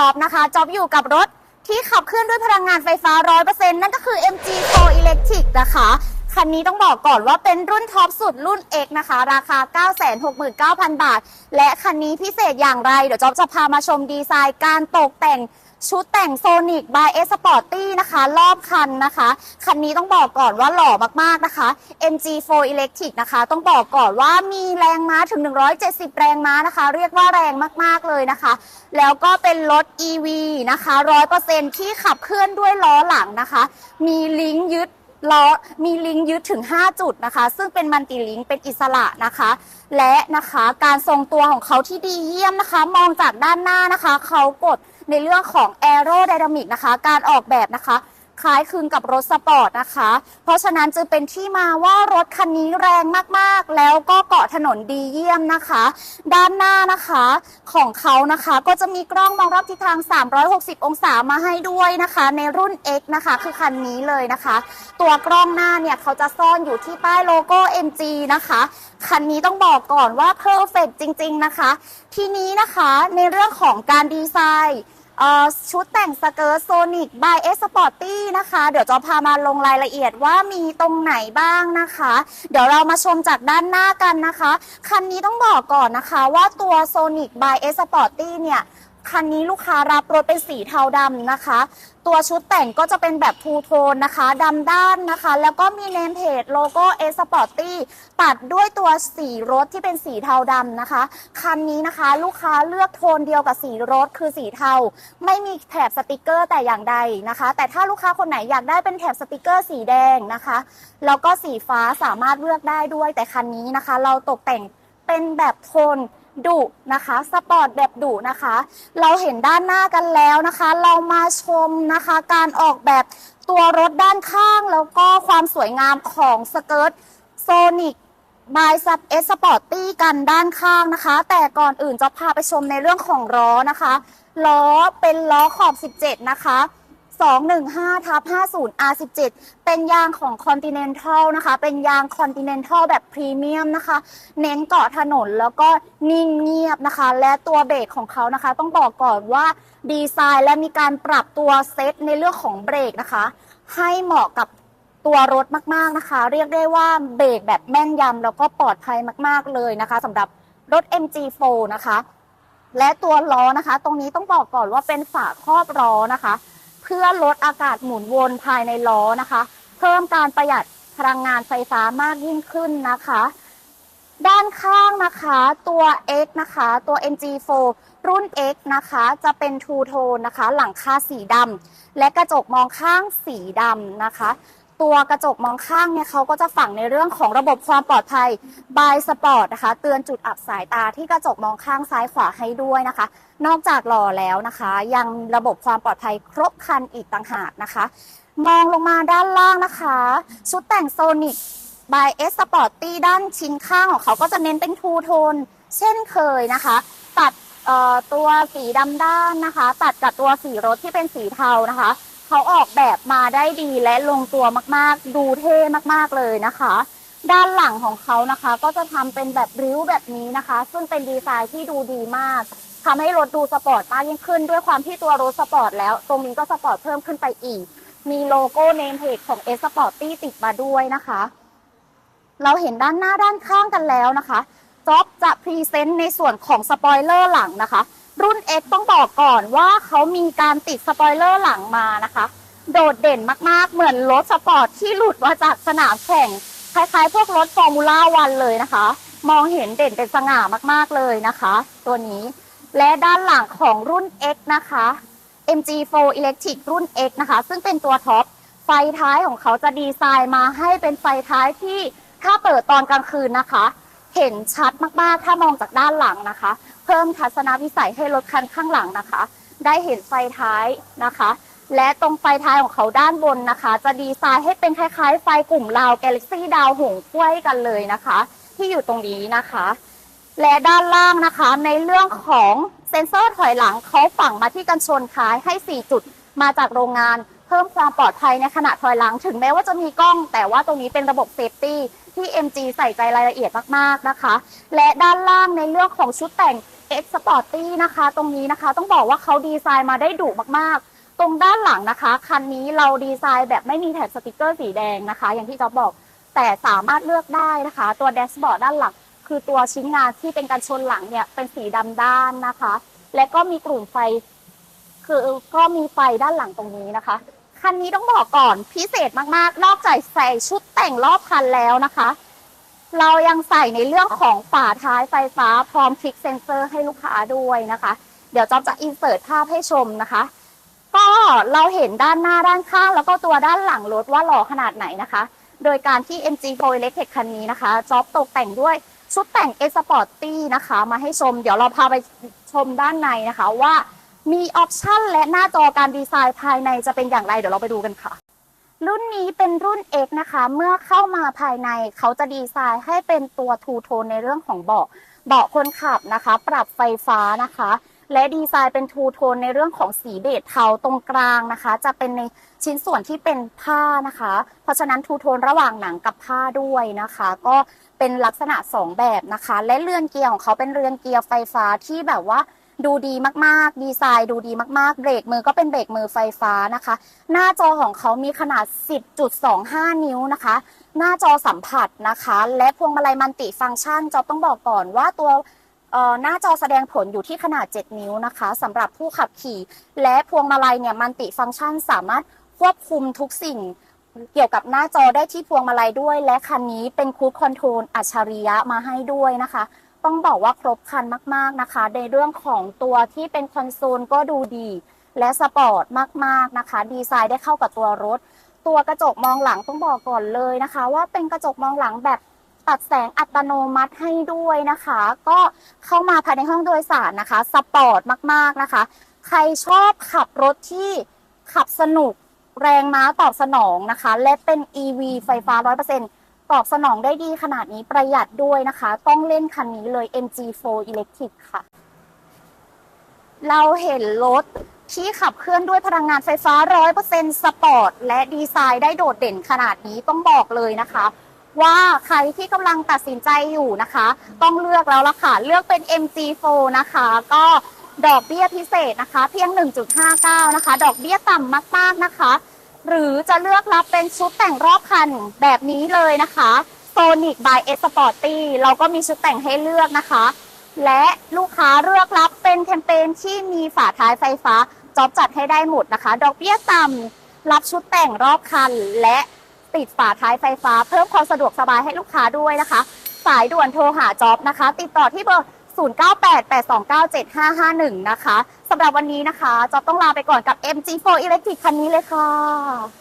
จอบนะคะจอบอยู่กับรถที่ขับเคลื่อนด้วยพลังงานไฟฟ้า 100%นั่นก็คือ MG4 Electric นะคะ คันนี้ต้องบอกก่อนว่าเป็นรุ่นท็อปสุดรุ่น X นะคะ ราคา 969,000 บาท และคันนี้พิเศษอย่างไร เดี๋ยวจ๊อบจะพามาชมดีไซน์การตกแต่ง ชุดแต่งโซนิกบายเอสปอร์ตี้นะคะ รอบคันนะคะ คันนี้ต้องบอกก่อนว่าหล่อมากๆนะคะ MG4 Electric นะคะ ต้องบอกก่อนว่ามีแรงม้าถึง 170 แรงม้านะคะ เรียกว่าแรงมากๆเลยนะคะ แล้วก็เป็นรถ EV นะคะ 100%ที่ขับเคลื่อนด้วยล้อหลังนะคะ มีลิงก์ยึดล้อมีลิงก์ยึดถึง 5 จุดนะคะ ซึ่งเป็นมันติลิงก์เป็นอิสระนะคะ และนะคะการทรงตัวของเขาที่ดีเยี่ยมนะคะ มองจากด้านหน้านะคะ เขากดในเรื่องของแอโรไดนามิกนะคะ การออกแบบนะคะ คล้ายคลึงกับรถสปอร์ตนะคะ เพราะฉะนั้นจึงเป็นที่มาว่ารถคันนี้แรงมากๆ แล้วก็เกาะถนนดีเยี่ยมนะคะ ด้านหน้านะคะของเขานะคะ ก็จะมีกล้องมองรอบทิศทาง 360 องศามาให้ด้วยนะคะ ในรุ่น X นะคะ คือคันนี้เลยนะคะ ตัวกล้องหน้าเนี่ยเขาจะซ่อนอยู่ที่ใต้โลโก้ MG นะคะ คันนี้ต้องบอกก่อนว่าเพอร์เฟกจริง ๆ นะคะ ทีนี้นะคะในเรื่องของการดีไซน์ เอ่อชุดแต่งสเกิร์ตโซนิกบายเอสปอร์ตี้นะคะ เดี๋ยวจะพามาลงรายละเอียดว่ามีตรงไหนบ้างนะคะ เดี๋ยวเรามาชมจากด้านหน้ากันนะคะ คันนี้ต้องบอกก่อนนะคะว่าตัวโซนิกบายเอสปอร์ตี้เนี่ย คันนี้ลูกค้ารับรถเป็นสีเทาดำนะคะ ตัวชุดแต่งก็จะเป็นแบบทูโทนนะคะดำด้านนะคะ แล้วก็มีเนมเพจโลโก้ S Sporty ตัดด้วยตัวสีรถที่เป็นสีเทาดำนะคะ คันนี้นะคะลูกค้าเลือกโทนเดียวกับสีรถคือสีเทา ไม่มีแถบสติกเกอร์แต่อย่างใดนะคะ แต่ถ้าลูกค้าคนไหนอยากได้เป็นแถบสติกเกอร์สีแดงนะคะ แล้วก็สีฟ้าสามารถเลือกได้ด้วย แต่คันนี้นะคะ เราตกแต่งเป็นแบบโทน ดุนะคะสปอร์ตแบบดุนะคะ เราเห็นด้านหน้ากันแล้วนะคะ เรามาชมนะคะ การออกแบบตัวรถด้านข้าง แล้วก็ความสวยงามของสเกิร์ตโซนิกบายซับเอสปอร์ตี้กันด้านข้างนะคะ แต่ก่อนอื่นจะพาไปชมในเรื่องของล้อนะคะ ล้อเป็นล้อขอบ 17 นะคะ 215ทับ50 R17 เป็นยางของ Continental นะคะ เป็นยาง Continental แบบพรีเมียมนะคะ เน้นเกาะถนนแล้วก็นิ่งเงียบนะคะ และตัวเบรกของเขานะคะ ต้องบอกก่อนว่าดีไซน์และมีการปรับตัวเซตในเรื่องของเบรกนะคะ ให้เหมาะกับตัวรถมากๆนะคะ เรียกได้ว่าเบรกแบบแม่นยำแล้วก็ปลอดภัยมากๆเลยนะคะสำหรับรถ MG4 นะคะ และตัวล้อนะคะ ตรงนี้ต้องบอกก่อนว่าเป็นฝาครอบล้อนะคะ พื่อลดอากาศหมุนวนภายในล้อนะคะ เพิ่มการประหยัดพลังงานไฟฟ้ามากยิ่งขึ้นนะคะ ด้านข้างนะคะตัว X นะคะตัว NG4 รุ่น X นะคะจะเป็นทูโทนนะคะ หลังคาสีดำและกระจกมองข้างสีดำนะคะ ตัวกระจกมองข้างเนี่ยเขาก็จะฝังในเรื่องของระบบความปลอดภัย by Sport นะคะ เตือนจุดอับสายตาที่กระจกมองข้างซ้ายขวาให้ด้วยนะคะ นอกจากหล่อแล้วนะคะ ยังระบบความปลอดภัยครบคันอีกต่างหากนะคะ มองลงมาด้านล่างนะคะ ชุดแต่งโซนิกบายเอสสปอร์ตตี้ด้านชิ้นข้างของเขาก็จะเน้นเป็นทูโทนเช่นเคยนะคะ ตัดเอ่อตัวสีดำด้านนะคะ ตัดกับตัวสีรถที่เป็นสีเทานะคะ เขาออกแบบมาได้ดีและลงตัวมากๆ ดูเท่มากๆเลยนะคะ ด้านหลังของเขานะคะ ก็จะทำเป็นแบบริ้วแบบนี้นะคะ ซึ่งเป็นดีไซน์ที่ดูดีมากทำให้รถดูสปอร์ตมากยิ่งขึ้น ด้วยความที่ตัวรถสปอร์ตแล้ว ตรงนี้ก็สปอร์ตเพิ่มขึ้นไปอีก มีโลโก้เนมเพจของ S Sporty ติดมาด้วยนะคะ เราเห็นด้านหน้าด้านข้างกันแล้วนะคะจ็อบจะพรีเซนต์ในส่วนของสปอยเลอร์หลังนะคะ รุ่น X ต้องบอกก่อนว่าเขามีการติดสปอยเลอร์หลังมานะคะ โดดเด่นมากๆ เหมือนรถสปอร์ตที่หลุดมาจากสนามแข่ง คล้ายๆ พวกรถฟอร์มูล่าวันเลยนะคะ มองเห็นเด่นเป็นสง่ามากๆเลยนะคะ ตัวนี้ และด้านหลังของรุ่น X นะคะ MG4 Electric รุ่น X นะคะ ซึ่งเป็นตัวท็อป ไฟท้ายของเขาจะดีไซน์มาให้เป็นไฟท้ายที่ถ้าเปิดตอนกลางคืนนะคะ เห็นชัดมากๆ ถ้ามองจากด้านหลังนะคะ พิ่มทัศนวิสัยให้รถคันข้างหลังนะคะ ได้เห็นไฟท้ายนะคะ และตรงไฟท้ายของเขาด้านบนนะคะ จะดีไซน์ให้เป็นคล้ายๆ ไฟกลุ่มราวกาแล็กซี่ดาวหงส์กล้วยกันเลยนะคะ ที่อยู่ตรงนี้นะคะ และด้านล่างนะคะในเรื่องของเซ็นเซอร์ถอยหลังเขาฝังมาที่กันชนท้ายให้ 4 จุดมาจากโรงงาน เพิ่มความปลอดภัยในขณะถอยหลัง ถึงแม้ว่าจะมีกล้อง แต่ว่าตรงนี้เป็นระบบเซฟตี้ที่ MG ใส่ใจรายละเอียดมาก ๆ นะคะ และด้านล่างในเรื่องของชุดแต่ง X Sporty นะคะ ตรงนี้นะคะ ต้องบอกว่าเขาดีไซน์มาได้ดุมากๆ ตรงด้านหลังนะคะ คันนี้เราดีไซน์แบบไม่มีแถบสติกเกอร์สีแดงนะคะ อย่างที่จอบบอกแต่สามารถเลือกได้นะคะ ตัวแดชบอร์ดด้านหลัง คือตัวชิ้นงานที่เป็นการชนหลังเนี่ยเป็นสีดำด้านนะคะ และก็มีกลุ่มไฟ คือก็มีไฟด้านหลังตรงนี้นะคะคันนี้ต้องบอกก่อนพิเศษมากๆ นอกจากใส่ชุดแต่งรอบคันแล้วนะคะ เรายังใส่ในเรื่องของฝาท้ายไฟฟ้าพร้อมคลิกเซนเซอร์ให้ลูกค้าด้วยนะคะ เดี๋ยวจอบจะอินเสิร์ตภาพให้ชมนะคะ ก็เราเห็นด้านหน้าด้านข้างแล้วก็ตัวด้านหลังรถว่าหล่อขนาดไหนนะคะ โดยการที่ MG4 Electric คันนี้นะคะจอบตกแต่งด้วยชุดแต่ง X Sporty นะคะ มาให้ชม เดี๋ยวเราพาไปชมด้านในนะคะว่ามีออปชันและหน้าจอการดีไซน์ภายในจะเป็นอย่างไร เดี๋ยวเราไปดูกันค่ะ รุ่นนี้เป็นรุ่น X นะคะ เมื่อเข้ามาภายในเขาจะดีไซน์ให้เป็นตัวทูโทนในเรื่องของเบาะเบาะคนขับนะคะ ปรับไฟฟ้านะคะ และดีไซน์เป็นทูโทนในเรื่องของสีเบจเทาตรงกลางนะคะ จะเป็นในชิ้นส่วนที่เป็นผ้านะคะ เพราะฉะนั้นทูโทนระหว่างหนังกับผ้าด้วยนะคะ ก็เป็นลักษณะ 2 แบบนะคะ และเรือนเกียร์ของเขาเป็นเรือนเกียร์ไฟฟ้าที่แบบว่า ดูดีมากๆ ดีไซน์ดูดีมากๆ เบรกมือก็เป็นเบรกมือไฟฟ้านะคะ หน้าจอของเขามีขนาด 10.25 นิ้วนะคะ หน้าจอสัมผัสนะคะ และพวงมาลัยมัลติฟังก์ชันจอบต้องบอกก่อนว่าตัวหน้าจอแสดงผลอยู่ที่ขนาด 7 นิ้วนะคะสำหรับผู้ขับขี่ และพวงมาลัยเนี่ยมัลติฟังก์ชันสามารถควบคุมทุกสิ่งเกี่ยวกับหน้าจอได้ที่พวงมาลัยด้วย และคันนี้เป็นคู i คอนโทรลอัจฉริยะมาให้ด้วยนะคะ ต้องบอกว่าครบครันมากๆนะคะ ในเรื่องของตัวที่เป็นคอนโซลก็ดูดี และสปอร์ตมากๆนะคะ ดีไซน์ได้เข้ากับตัวรถ ตัวกระจกมองหลังต้องบอกก่อนเลยนะคะ ว่าเป็นกระจกมองหลังแบบตัดแสงอัตโนมัติให้ด้วยนะคะ ก็เข้ามาภายในห้องโดยสารนะคะสปอร์ตมากๆนะคะ ใครชอบขับรถที่ขับสนุกแรงม้าตอบสนองนะคะ และเป็น EV ไฟฟ้า 100% ตอบสนองได้ดีขนาดนี้ประหยัดด้วยนะคะ ต้องเล่นคันนี้เลย MG4 Electric ค่ะ เราเห็นรถที่ขับเคลื่อนด้วยพลังงานไฟฟ้า 100%สปอร์ต และดีไซน์ได้โดดเด่นขนาดนี้ต้องบอกเลยนะคะ ว่าใครที่กำลังตัดสินใจอยู่นะคะ ต้องเลือกแล้วล่ะค่ะ เลือกเป็น MG4 นะคะ ก็ดอกเบี้ยพิเศษนะคะ เพียง 1.59 นะคะ ดอกเบี้ยต่ำมากๆนะคะ หรือจะเลือกรับเป็นชุดแต่งรอบคันแบบนี้เลยนะคะ Sonic by S Sporty เราก็มีชุดแต่งให้เลือกนะคะ และลูกค้าเลือกรับเป็นแคมเปญที่มีฝาท้ายไฟฟ้าจอบจัดให้ได้หมดนะคะ ดอกเบี้ยต่ำรับชุดแต่งรอบคัน และติดฝาท้ายไฟฟ้า เพิ่มความสะดวกสบายให้ลูกค้าด้วยนะคะ สายด่วนโทรหาจอบนะคะ ติดต่อที่เบอร์ 0988297551 นะคะสำหรับวันนี้นะคะจอบต้องลาไปก่อนกับ MG4 Electric คันนี้เลยค่ะ